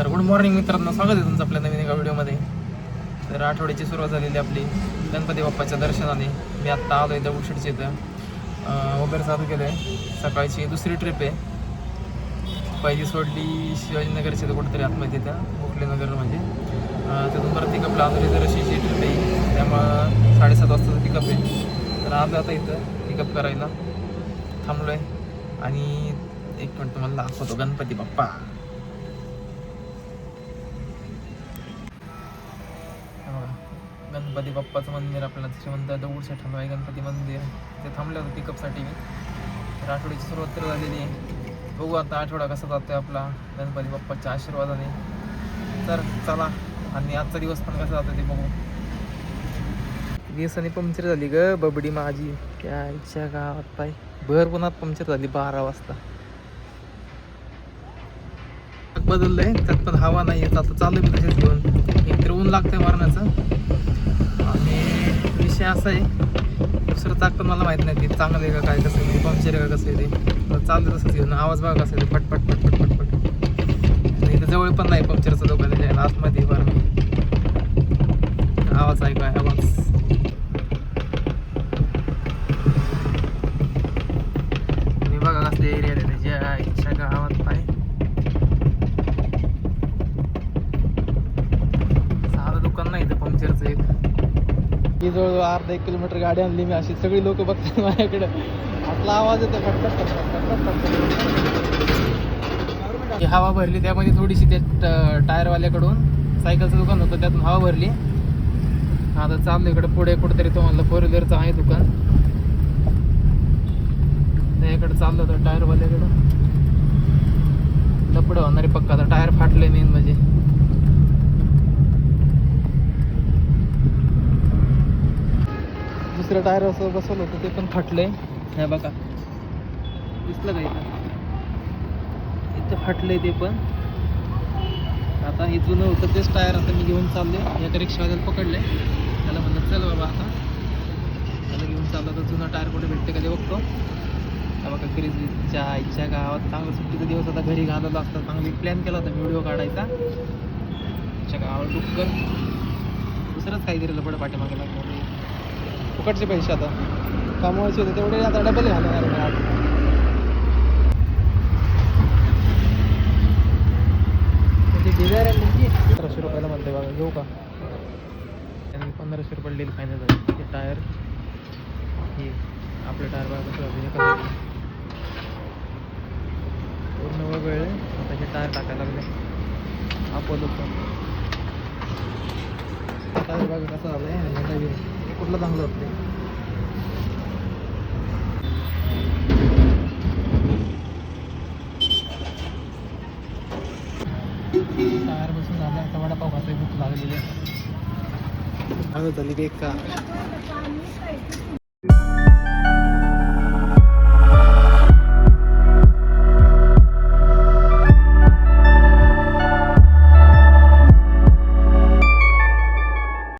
तर good morning मित्रांनो. स्वागत आहे तुमचं आपल्या नवीन एका व्हिडिओमध्ये. तर आठवड्याची सुरुवात झालेली आपली गणपती बाप्पाच्या दर्शनाने. मी आत्ता आलो आहे दगडूशेठच्या इथं. वगैरे चालू केलं आहे सकाळची दुसरी ट्रिप आहे. पहिली सोडली शिवाजीनगरची तर कुठेतरी आतमध्ये तिथं गोखलेनगर म्हणजे. तिथून परत पिकअप आलो तर रशीची ट्रिप आहे. त्यामुळं साडेसात वाजताचं पिकअप आहे. तर आज आता इथं पिकअप करायला थांबलो आहे आणि एक मिनिट तुम्हाला दाखवतो गणपती बाप्पा. गणपती बाप्पाचं मंदिर आपल्याला श्रीमंत दगडूशेठ आहे गणपती मंदिर ते थांबलं होतं पिकअपसाठी मी तर आठवड्याची सुरुवात तर झालेली आहे. बघू आता आठवडा कसा जातोय आपला गणपती बाप्पाच्या आशीर्वादाने. तर चला आणि आजचा दिवस पण कसा जातो ते बघू. दिवसाने पंक्चर झाली ग बबडी माझी. त्या इच्छा गावात पाय. भर पुन्हा पंक्चर झाली बारा वाजता. बदललंय त्यात पण हवा नाही येत आता चालू आहे तसेच घेऊन. एक तर ऊन लागतंय मारण्याचं विषय असा आहे. दुसरं चाक मला माहीत नाही ते चांगलं आहे का काय कसं आहे पंक्चर आहे का कसं आहे ते. पण चाललं तसंच घेऊन आवाज बघा कसं आहे ते पट पट पट इथं जवळ पण नाही पंक्चरचं दुकान आहे आतमध्ये फार आवाज ऐका आवाज. मी बघा कसले एरिया आहे त्याच्या इच्छा गावात पाय. साधं दुकान नाही इथं पंक्चरचं एक. ही जवळजवळ अर्धा एक किलोमीटर गाडी आणली मी अशी सगळी लोक बघतात माझ्याकडे. आपला आवाज येतो फटफट हवा भरली त्यामध्ये थोडीशी त्या टायरवाल्याकडून सायकलचं दुकान होतं त्यातून हवा भरली. आता चाललो इकडे पुढे कुठेतरी तुम्हाला फोर व्हीलरचं आहे दुकान. त्याकडे चाललो होतं टायरवाल्याकडं. लपडं होणारे पक्का आता टायर फाटले मेन म्हणजे. म्हणजे टायर असं बसवलं होतं ते पण फाटलंय. हे बघा. दिसलं का इथं? इथं फाटलंय ते पण. आता हे जुनं होतं तेच टायर आता मी घेऊन चालले एका रिक्षावाल्याला पकडले त्याला म्हणलं चल बाबा आता. त्याला घेऊन चाललं. तर जुना टायर कुठे भेटते का ते बघतो. हा बघा क्रिजच्या आईच्या गावात चांगलं सुट्टीचा दिवस आता घरी घालवला असता. चांगली प्लॅन केला होता व्हिडिओ काढायचा. आमच्या गावावर डुक्कर दुसरंच काहीतरी लपड पाठीमागे लागलं. फुकटचे पैसे आता. कमवायचे होते तेवढे आता डबल घालणार मी आज पंधराशे रुपयाला म्हणते बघा घेऊ का? त्यांनी पंधराशे रुपये डील फायनल झाली. हे टायर हे आपलं टायर बघा कसं हे पूर्ण वगळले आता हे टायर टाकायला लागले. अपोलोचं टायर बघा कसं झालं आहे हे कुठलं चांगलं होतं टायर बसून झालं आता वडापाव खातोय भूक लागलेली आहे. झाली बेकार